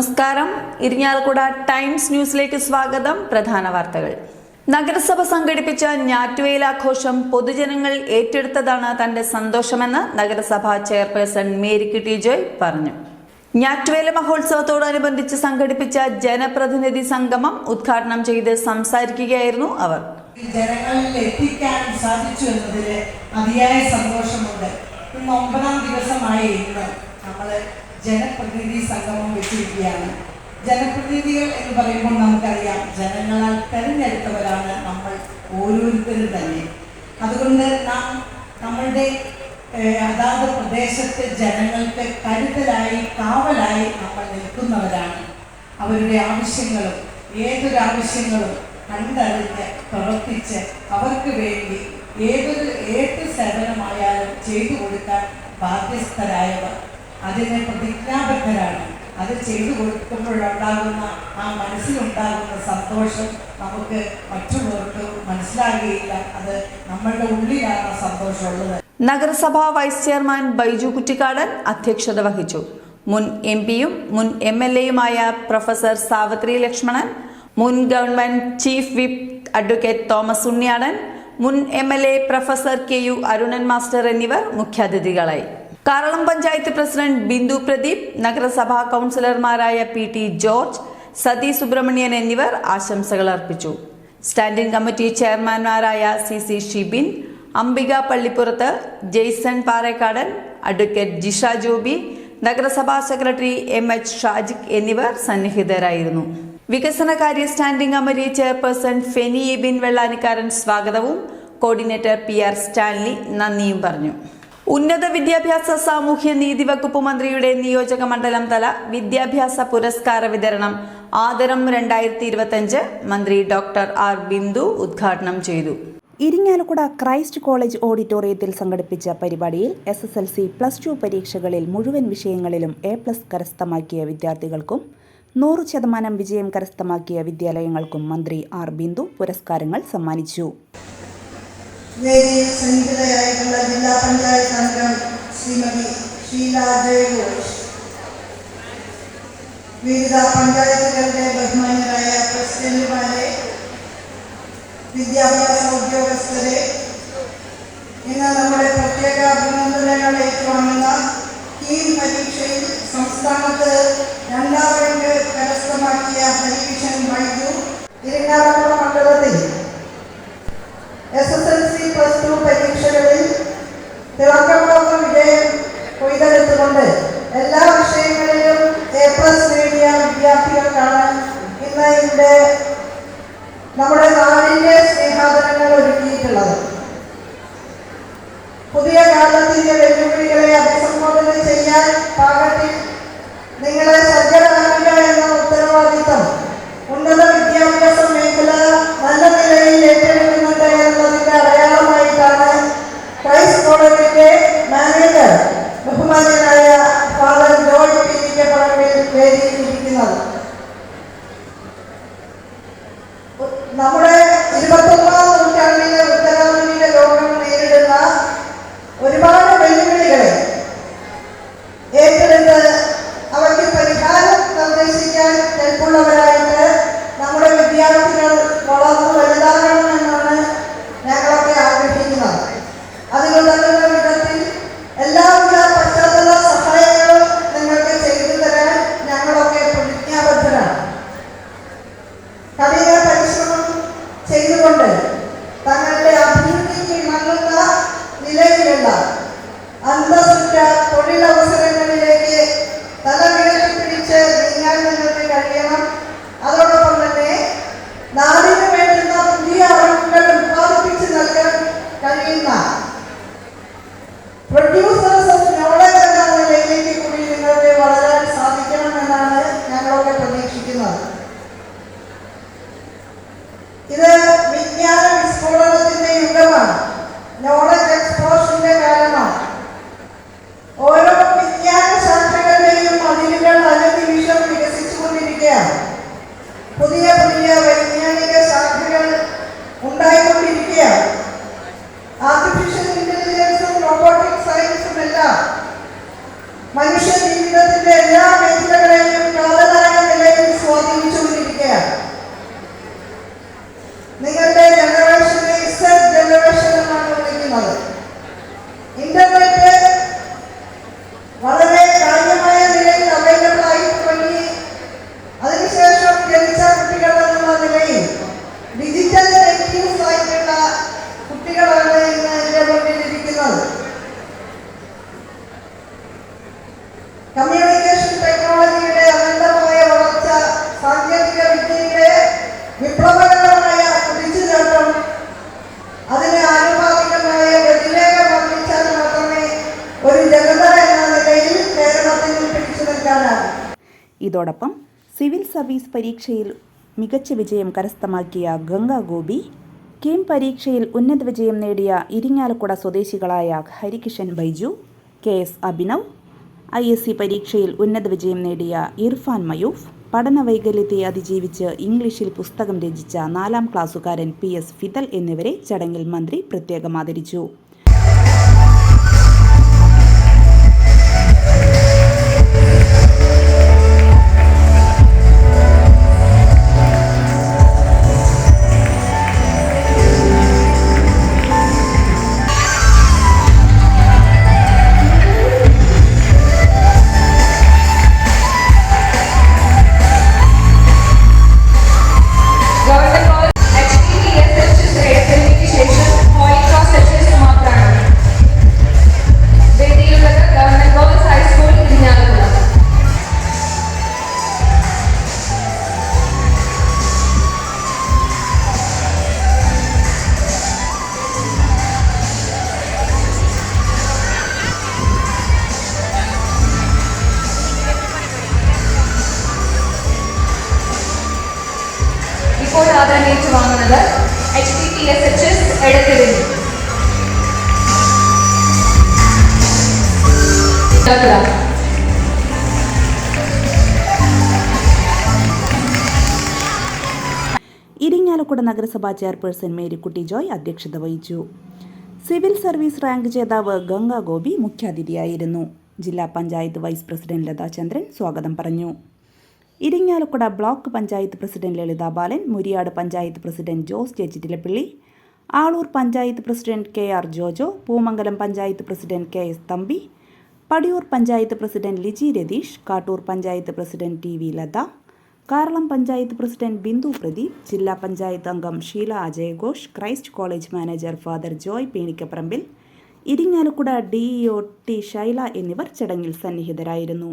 നമസ്കാരം. ഇരിഞ്ഞാലക്കുട ടൈംസ് ന്യൂസിലേക്ക് സ്വാഗതം. പ്രധാന വാർത്തകൾ. നഗരസഭ സംഘടിപ്പിച്ച ഞാറ്റുവേലാഘോഷം പൊതുജനങ്ങൾ ഏറ്റെടുത്തതാണ് തന്റെ സന്തോഷമെന്ന് നഗരസഭാ ചെയർപേഴ്സൺ മേരിക്ക് ടി ജോയ് പറഞ്ഞു. ഞാറ്റുവേല മഹോത്സവത്തോടനുബന്ധിച്ച് സംഘടിപ്പിച്ച ജനപ്രതിനിധി സംഗമം ഉദ്ഘാടനം ചെയ്ത് സംസാരിക്കുകയായിരുന്നു അവർ. എത്തിക്കാൻ സാധിച്ചു എന്നതിൽ അതിയായ സന്തോഷമുണ്ട്. ഒമ്പതാം ദിവസമായി നമ്മൾ ജനപ്രതിനിധി സംഗമം വെച്ചിരിക്കുകയാണ്. ജനപ്രതിനിധികൾ എന്ന് പറയുമ്പോൾ നമുക്കറിയാം ജനങ്ങളാൽ തെരഞ്ഞെടുത്തവരാണ് നമ്മൾ ഓരോരുത്തരും തന്നെ. അതുകൊണ്ട് നാം നമ്മളുടെ അതാത് പ്രദേശത്തെ ജനങ്ങൾക്ക് കരുതലായി കാവലായി നമ്മൾ നിൽക്കുന്നവരാണ്. അവരുടെ ആവശ്യങ്ങളും ഏതൊരു ആവശ്യങ്ങളും കണ്ടറിഞ്ഞ് പ്രവർത്തിച്ച് അവർക്ക് വേണ്ടി ഏതൊരു ഏത് സേവനമായാലും ചെയ്തു കൊടുക്കാൻ ബാധ്യസ്ഥരായവർ അതിന് പ്രതിജ്ഞാബദ്ധരാണ്. അത് ചെയ്തു കൊടുക്കുമ്പോഴുണ്ടാകുന്ന ആ മനസ്സിലുണ്ടാകുന്ന സന്തോഷം നമുക്ക് മറ്റുള്ളവർക്ക് മനസ്സിലാകുകയില്ല. അത് നമ്മളുടെ ഉള്ളിലാണ് ആ സന്തോഷമുള്ളത്. നഗരസഭാ വൈസ് ചെയർമാൻ ബൈജു കുറ്റിക്കാടൻ അധ്യക്ഷത വഹിച്ചു. മുൻ എം പിയും മുൻ എം എൽ എയുമായ പ്രൊഫസർ സാവിത്രി ലക്ഷ്മണൻ മുൻ government chief whip advocate Thomas Unniyadan മുൻ M L A professor K U Arunan master എന്നിവർ മുഖ്യാതിഥികളായി. കാറളം പഞ്ചായത്ത് പ്രസിഡന്റ് ബിന്ദു പ്രദീപ് നഗരസഭാ കൗൺസിലർമാരായ P T George Sathi Subramanian എന്നിവർ ആശംസകൾ അർപ്പിച്ചു. Standing committee ചെയർമാൻമാരായ C C Shibin Ambika Pallipurath Jaison Parekkadan advocate Jisha Joby നഗരസഭാ സെക്രട്ടറി എം എച്ച് ഷാജിക് എന്നിവർ സന്നിഹിതരായിരുന്നു. വികസനകാര്യ standing committee chairperson Feni Ebin Vellanikkaran സ്വാഗതവും കോർഡിനേറ്റർ പി ആർ സ്റ്റാൻലി നന്ദിയും പറഞ്ഞു. ഉന്നത വിദ്യാഭ്യാസ സാമൂഹ്യ നീതി വകുപ്പ് മന്ത്രിയുടെ നിയോജക മണ്ഡലം തല വിദ്യാഭ്യാസ പുരസ്കാര വിതരണം ആദരം രണ്ടായിരത്തി ഇരുപത്തിയഞ്ച് മന്ത്രി ഡോക്ടർ ആർ ബിന്ദു ഉദ്ഘാടനം ചെയ്തു. ഇരിങ്ങാലക്കുട ക്രൈസ്റ്റ് കോളേജ് ഓഡിറ്റോറിയത്തിൽ സംഘടിപ്പിച്ച പരിപാടിയിൽ S S L C plus two പരീക്ഷകളിൽ മുഴുവൻ വിഷയങ്ങളിലും എ പ്ലസ് കരസ്ഥമാക്കിയ വിദ്യാർത്ഥികൾക്കും നൂറ് ശതമാനം വിജയം കരസ്ഥമാക്കിയ വിദ്യാലയങ്ങൾക്കും മന്ത്രി ആർ ബിന്ദു പുരസ്കാരങ്ങൾ സമ്മാനിച്ചു വേദിയിൽ സന്നിഹിതയായിട്ടുള്ള ജില്ലാ പഞ്ചായത്ത് അംഗം ശ്രീമതി ഷീല ജയഘോഷ് വിവിധ പഞ്ചായത്തുകളുടെ ബഹുമാന്യരായ പ്രസിഡന്റുമാരെ വിദ്യാഭ്യാസ ഉദ്യോഗസ്ഥരെ ഇന്ന് നമ്മുടെ പ്രത്യേക അഭിനന്ദനങ്ങൾ ഏറ്റുവാങ്ങുന്ന ഈ പരീക്ഷയിൽ സംസ്ഥാനത്ത് രണ്ടാം റാങ്ക് കരസ്ഥമാക്കിയ പരീക്ഷൻ വൈദ്യു ഇരിങ്ങാലക്കുട മണ്ഡലത്തിൽ. S S L C plus two പരീക്ഷകളിൽ തിളക്കമാർന്ന വിജയം കൊയ്തെടുത്തുകൊണ്ട് എല്ലാ വിഷയങ്ങളിലും എ പ്ലസ് നേടിയ വിദ്യാർത്ഥികൾക്കാണ് ഇന്ന് ഇവിടെ നമ്മുടെ നാടിന്റെ സ്നേഹാദരങ്ങൾ ഒരുക്കിയിട്ടുള്ളത് പുതിയ കാലത്തിന്റെ വെല്ലുവിളികളെ അഭിസംബോധന ചെയ്യാൻ പാകത്തിൽ aleluya. ഇതോടൊപ്പം സിവിൽ സർവീസ് പരീക്ഷയിൽ മികച്ച വിജയം കരസ്ഥമാക്കിയ ഗംഗാ ഗോപി കീം പരീക്ഷയിൽ ഉന്നത വിജയം നേടിയ ഇരിങ്ങാലക്കുട സ്വദേശികളായ Harikishan Baiju K S Abhinav I S C പരീക്ഷയിൽ ഉന്നത വിജയം നേടിയ ഇർഫാൻ മയൂഫ് പഠന വൈകല്യത്തെ അതിജീവിച്ച് ഇംഗ്ലീഷിൽ പുസ്തകം രചിച്ച നാലാം ക്ലാസ്സുകാരൻ പി എസ് ഫിതൽ എന്നിവരെ ചടങ്ങിൽ മന്ത്രി പ്രത്യേകം ആദരിച്ചു ഇപ്പോൾ ആദരം ഏറ്റുവാങ്ങുന്നത് H T S H S എടുത്തിരുന്നു ഇരിങ്ങാലക്കുട നഗരസഭാ ചെയർപേഴ്സൺ മേരിക്കുട്ടി ജോയ് അധ്യക്ഷത വഹിച്ചു. സിവിൽ സർവീസ് റാങ്ക് ജേതാവ് ഗംഗാ ഗോപി മുഖ്യാതിഥിയായിരുന്നു. ജില്ലാ പഞ്ചായത്ത് വൈസ് പ്രസിഡന്റ് ലതാചന്ദ്രൻ സ്വാഗതം പറഞ്ഞു. Irinjalakuda block panchayat president Lalitha Balan Muriyad panchayat president Jose Chechittilappilly Aloor panchayat president K R Jojo Poomangalam panchayat president K S Thampi Padiyoor panchayat president Liji Ratheesh Kattoor panchayat president T V Latha Karalam panchayat president Bindu Pradeep ജില്ലാ പഞ്ചായത്ത് അംഗം Sheela അജയഘോഷ് Christ college manager father Joy Penikkaparambil Irinjalakuda DEO T Shaila എന്നിവർ ചടങ്ങിൽ സന്നിഹിതരായിരുന്നു.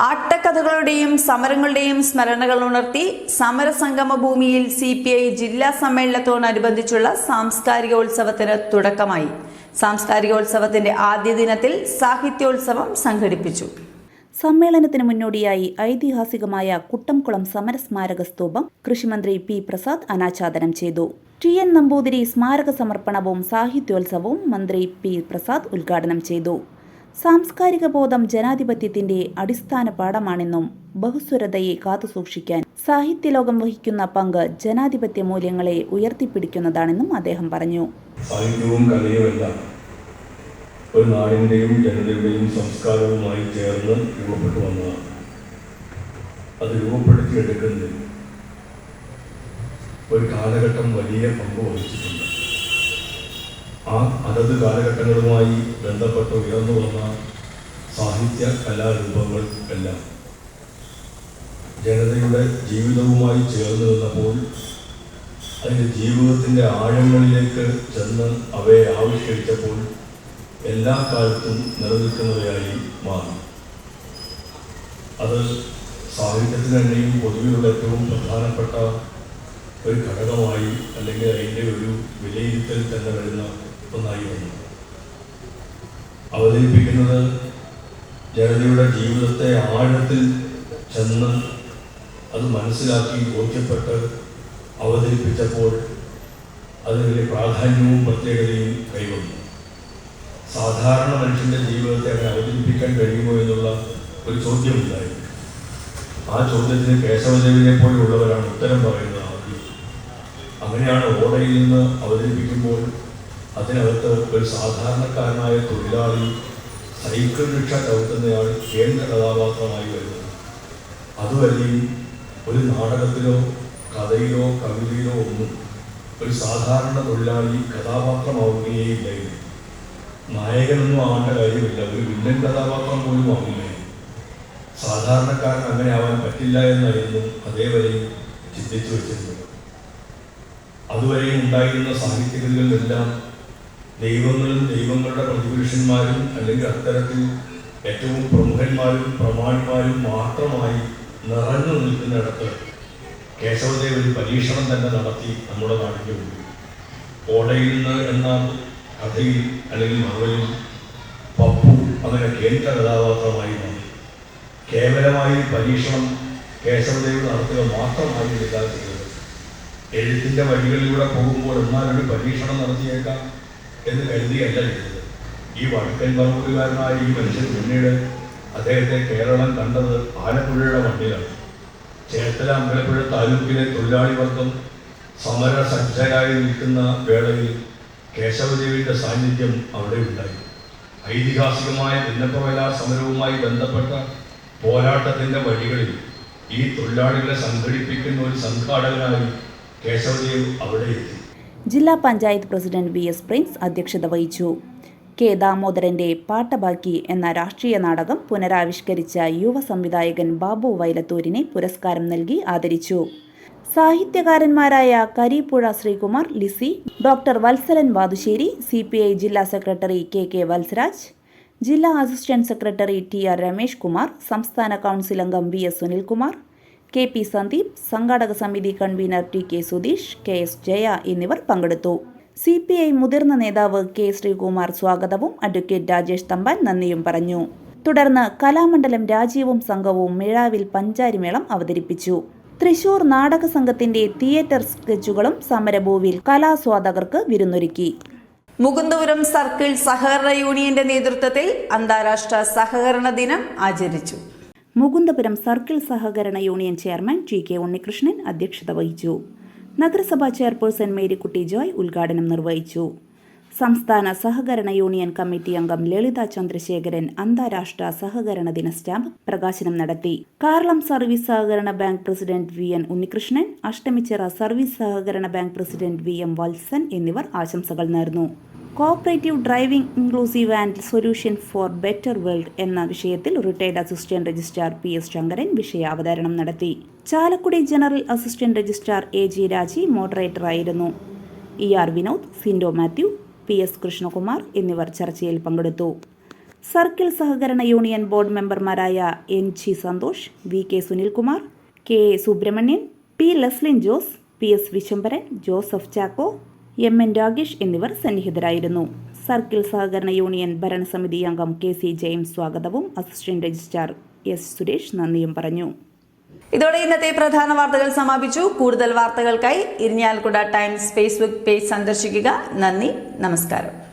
ആട്ടക്കഥകളുടെയും സമരങ്ങളുടെയും സ്മരണകൾ ഉണർത്തി സമരസംഗമ ഭൂമിയിൽ C P I ജില്ലാ സമ്മേളനത്തോടനുബന്ധിച്ചുള്ള സാംസ്കാരികോത്സവത്തിന് തുടക്കമായി. സാംസ്കാരികോത്സവത്തിന്റെ ആദ്യ ദിനത്തിൽ സാഹിത്യോത്സവം സംഘടിപ്പിച്ചു. സമ്മേളനത്തിന് മുന്നോടിയായി ഐതിഹാസികമായ കുട്ടംകുളം സമരസ്മാരക സ്തൂപം കൃഷിമന്ത്രി പി പ്രസാദ് അനാച്ഛാദനം ചെയ്തു. ടി എൻ നമ്പൂതിരി സ്മാരക സമർപ്പണവും സാഹിത്യോത്സവവും മന്ത്രി പി പ്രസാദ് ഉദ്ഘാടനം ചെയ്തു. സാംസ്കാരിക ബോധം ജനാധിപത്യത്തിന്റെ അടിസ്ഥാന പാഠമാണെന്നും ബഹുസ്വരതയെ കാത്തുസൂക്ഷിക്കാൻ സാഹിത്യലോകം വഹിക്കുന്ന പങ്ക് ജനാധിപത്യ മൂല്യങ്ങളെ ഉയർത്തിപ്പിടിക്കുന്നതാണെന്നും അദ്ദേഹം പറഞ്ഞു. സാഹിത്യവും കലയുമെല്ലാം ഒരു നാടിന്റെയും ജനതയുടെയും സംസ്കാരവുമായി ചേർന്ന് രൂപപ്പെട്ടു വന്നതാണ്. അത് രൂപപ്പെടുത്തിയെടുക്കുന്നതിൽ ഒരു കാലഘട്ടം വലിയ പങ്ക് വഹിച്ചിട്ടുണ്ട്. ആ അതത് കാലഘട്ടങ്ങളുമായി ബന്ധപ്പെട്ട് ഉയർന്നു വന്ന സാഹിത്യ കലാരൂപങ്ങൾ എല്ലാം ജനതയുടെ ജീവിതവുമായി ചേർന്ന് നിന്നപ്പോൾ അതിന്റെ ജീവിതത്തിന്റെ ആഴങ്ങളിലേക്ക് ചെന്ന് അവയെ ആവിഷ്കരിച്ചപ്പോൾ എല്ലാ കാലത്തും നിലനിൽക്കുന്നവയായി മാറി. അത് സാഹിത്യത്തിന് തന്നെയും പൊതുവെയുള്ള ഏറ്റവും പ്രധാനപ്പെട്ട ഒരു ഘടകമായി അല്ലെങ്കിൽ അതിന്റെ ഒരു വിലയിരുത്തൽ തന്നെ വരുന്ന ഒന്നായി വന്നു. അവതരിപ്പിക്കുന്നത് ജനതയുടെ ജീവിതത്തെ ആഴത്തിൽ ചെന്ന് അത് മനസ്സിലാക്കി ബോധ്യപ്പെട്ട് അവതരിപ്പിച്ചപ്പോൾ അതിന് വലിയ പ്രാധാന്യവും പ്രത്യേകതയും കൈവന്നു. സാധാരണ മനുഷ്യന്റെ ജീവിതത്തെ അങ്ങനെ അവതരിപ്പിക്കാൻ കഴിയുമോ എന്നുള്ള ഒരു ചോദ്യമുണ്ടായിരുന്നു. ആ ചോദ്യത്തിന് കേശവദേവിനെ പോലെയുള്ളവരാണ് ഉത്തരം പറയുന്നത് അങ്ങനെയാണ് ഓടയിൽ നിന്ന് അവതരിപ്പിക്കുമ്പോൾ അതിനകത്ത് ഒരു സാധാരണക്കാരനായ തൊഴിലാളി സൈക്കിൾ റിക്ഷ ചവിട്ടുന്നയാൾ കേന്ദ്ര കഥാപാത്രമായി വരുന്നത്. അതുവരെയും ഒരു നാടകത്തിലോ കഥയിലോ കവിതയിലോ ഒന്നും ഒരു സാധാരണ തൊഴിലാളി കഥാപാത്രമാവുകയേയില്ലായിരുന്നു. നായകനൊന്നും ആവേണ്ട കാര്യമില്ല. ഒരു വില്ലൻ കഥാപാത്രം പോലും ആവില്ല സാധാരണക്കാരൻ അങ്ങനെ ആവാൻ പറ്റില്ല എന്നായിരുന്നു അതേവരെയും ചിന്തിച്ചു വെച്ചിരുന്നത്. അതുവരെയും ഉണ്ടായിരുന്ന സാഹിത്യകൃതികളിലെല്ലാം ദൈവങ്ങളും ദൈവങ്ങളുടെ പ്രതിപുരുഷന്മാരും അല്ലെങ്കിൽ അത്തരത്തിൽ ഏറ്റവും പ്രമുഖന്മാരും പ്രമാണിമാരും മാത്രമായി നിറഞ്ഞു നിൽക്കുന്നിടത്ത് കേശവദേവ് ഒരു പരീക്ഷണം തന്നെ നടത്തി നമ്മുടെ നാട്ടിന്റെ മുമ്പിൽ ഓടയിൽ നിന്ന് എന്ന കഥയിൽ അല്ലെങ്കിൽ നോവലിൽ പപ്പു അങ്ങനെ കേന്ദ്ര കഥാപാത്രമായി മാറി കേവലമായി പരീക്ഷണം കേശവദേവ് നടത്തുക മാത്രമായി ചെയ്തത് എഴുത്തിന്റെ വഴികളിലൂടെ പോകുമ്പോൾ എന്നാലൊരു പരീക്ഷണം നടത്തിയേക്കാം. എന്ന് കരുതിയല്ല ചെയ്തത്. ഈ വടക്കൻ പറമ്പുകാരനായ ഈ മനുഷ്യൻ പിന്നീട് അദ്ദേഹത്തെ കേരളം കണ്ടത് ആലപ്പുഴയുടെ മണ്ണിലാണ് ചേർത്തല അമ്പലപ്പുഴ താലൂക്കിലെ തൊഴിലാളി വർഗം സമര സജ്ജരായി നിൽക്കുന്ന വേളയിൽ കേശവദേവിയുടെ സാന്നിധ്യം അവിടെ ഉണ്ടായി. ഐതിഹാസികമായ ഭിന്നപ്പവേല സമരവുമായി ബന്ധപ്പെട്ട പോരാട്ടത്തിന്റെ വഴികളിൽ ഈ തൊഴിലാളികളെ സംഘടിപ്പിക്കുന്ന ഒരു സംഘാടകനായി കേശവദേവ് അവിടെ എത്തി. ജില്ലാ panchayat president V S Prince അധ്യക്ഷത വഹിച്ചു. കെ ദാമോദരന്റെ പാട്ടബാക്കി എന്ന രാഷ്ട്രീയ നാടകം പുനരാവിഷ്കരിച്ച യുവ സംവിധായകൻ ബാബു വൈലത്തൂരിനെ പുരസ്കാരം നൽകി ആദരിച്ചു. സാഹിത്യകാരന്മാരായ Karippuzha Sreekumar Lissy doctor Valsalan Vathusseri C P I ജില്ലാ സെക്രട്ടറി കെ കെ വത്സരാജ് ജില്ലാ assistant secretary T R Ramesh Kumar സംസ്ഥാന കൗൺസിൽ അംഗം V S Sunilkumar K P Sandeep സംഘാടക സമിതി convener T K Sudheesh K S Jaya എന്നിവർ പങ്കെടുത്തു. C P I മുതിർന്ന നേതാവ് കെ ശ്രീകുമാർ സ്വാഗതവും അഡ്വക്കേറ്റ് രാജേഷ് തമ്പാൻ നന്ദിയും പറഞ്ഞു. തുടർന്ന് കലാമണ്ഡലം രാജീവും സംഘവും മിഴാവിൽ പഞ്ചാരിമേളം അവതരിപ്പിച്ചു. തൃശൂർ നാടക സംഘത്തിന്റെ തിയേറ്റർ സ്കെച്ചുകളും സമരഭൂവിൽ കലാസ്വാദകർക്ക് വിരുന്നൊരുക്കി. മുകുന്ദപുരം സർക്കിൾ സഹകരണ യൂണിയന്റെ നേതൃത്വത്തിൽ അന്താരാഷ്ട്ര സഹകരണ ദിനം ആചരിച്ചു. മുകുന്ദപുരം സർക്കിൾ സഹകരണ union chairman T K Unnikrishnan അധ്യക്ഷത വഹിച്ചു. നഗരസഭാ ചെയർപേഴ്സൺ മേരിക്കുട്ടി ജോയ് ഉദ്ഘാടനം നിർവഹിച്ചു. സംസ്ഥാന സഹകരണ യൂണിയൻ കമ്മിറ്റി അംഗം ലളിത ചന്ദ്രശേഖരൻ അന്താരാഷ്ട്ര സഹകരണ ദിന സ്റ്റാമ്പ് പ്രകാശനം നടത്തി. കാർളം സർവീസ് സഹകരണ bank president V N Unnikrishnan Ashtamichira service സഹകരണ bank president V M Valsan എന്നിവർ ആശംസകൾ നേർന്നു. Cooperative driving inclusive and solution for better world എന്ന വിഷയത്തിൽ retired assistant registrar P S Sankaran വിഷയ അവതരണം നടത്തി. Chalakudy general assistant registrar A G Raji മോഡറേറ്ററായിരുന്നു E R Vinod Sindo Mathew P S Krishnakumar എന്നിവർ ചർച്ചയിൽ പങ്കെടുത്തു. സർക്കിൾ സഹകരണ യൂണിയൻ ബോർഡ് മെമ്പർമാരായ N G Santhosh V K Sunilkumar K Subrahmanyan P Laslin Jose P S Vishambaran Joseph Chacko M N Ragesh എന്നിവർ സന്നിഹിതരായിരുന്നു. Circle സഹകരണ union ഭരണസമിതി അംഗം കെ സി ജെയിംസ് സ്വാഗതവും അസിസ്റ്റന്റ് രജിസ്ട്രാർ എസ് സുരേഷ് നന്ദിയും പറഞ്ഞു. ഇതോടെ ഇന്നത്തെ പ്രധാന വാർത്തകൾ സമാപിച്ചു. കൂടുതൽ വാർത്തകൾക്കായി ഇരിഞ്ഞാലക്കുട ടൈംസ് ഫേസ്ബുക്ക് പേജ് സന്ദർശിക്കുക. നന്ദി നമസ്കാരം.